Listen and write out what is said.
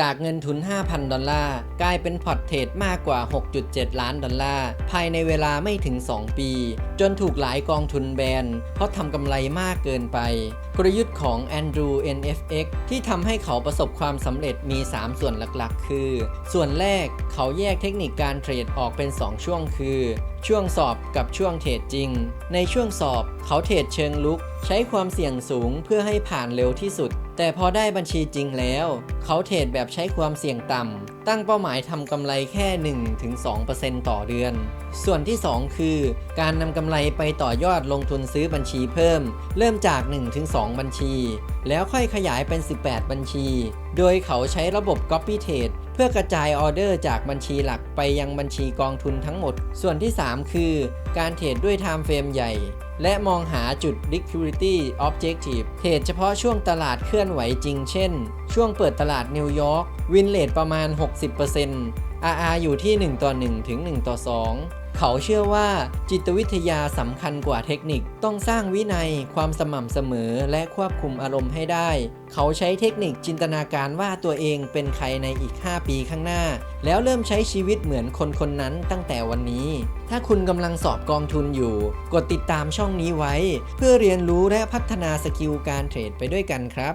จากเงินทุน 5,000 ดอลลาร์ กลายเป็นพอร์ตเทรดมากกว่า 6.7 ล้านดอลลาร์ ภายในเวลาไม่ถึง 2 ปี จนถูกหลายกองทุนแบน เพราะทำกำไรมากเกินไป กลยุทธ์ของ Andrew NFX ที่ทำให้เขาประสบความสำเร็จมี 3 ส่วนหลักๆ คือ ส่วนแรกเขาแยกเทคนิคการเทรดออกเป็น 2 ช่วงคือ ช่วงสอบกับช่วงเทรดจริง ในช่วงสอบเขาเทรดเชิงลุก ใช้ความเสี่ยงสูงเพื่อให้ผ่านเร็วที่สุดแต่พอได้บัญชีจริงแล้ว เขาเทรดแบบใช้ความเสี่ยงต่ำ ตั้งเป้าหมายทำกำไรแค่ 1-2%ต่อเดือน ส่วนที่ 2 คือ การนำกำไรไปต่อยอดลงทุนซื้อบัญชีเพิ่ม เริ่มจาก 1-2 บัญชี แล้วค่อยขยายเป็น 18 บัญชี โดยเขาใช้ระบบ Copy Trade เพื่อกระจายออเดอร์จากบัญชีหลักไปยังบัญชีกองทุนทั้งหมด ส่วนที่ 3 คือ การเทรดด้วย Time Frame ใหญ่ และมองหาจุด liquidity objective เทรดเฉพาะช่วงตลาดเคลื่อนไหวจริง เช่น ช่วงเปิดตลาดนิวยอร์กวินเลทประมาณ 60% RR อยู่ที่ 1 ต่อ 1 ถึง 1 ต่อ 2 เขาเชื่อว่าจิตวิทยาสำคัญกว่าเทคนิคต้องสร้างวินัย ความสม่ำเสมอและควบคุมอารมณ์ให้ได้ เขาใช้เทคนิคจินตนาการว่าตัวเองเป็นใครในอีก 5 ปีข้างหน้า แล้วเริ่มใช้ชีวิตเหมือนคนคนนั้นตั้งแต่วันนี้ ถ้าคุณกำลังสอบกองทุนอยู่ กดติดตามช่องนี้ไว้ เพื่อเรียนรู้และพัฒนาสกิลการเทรดไปด้วยกันครับ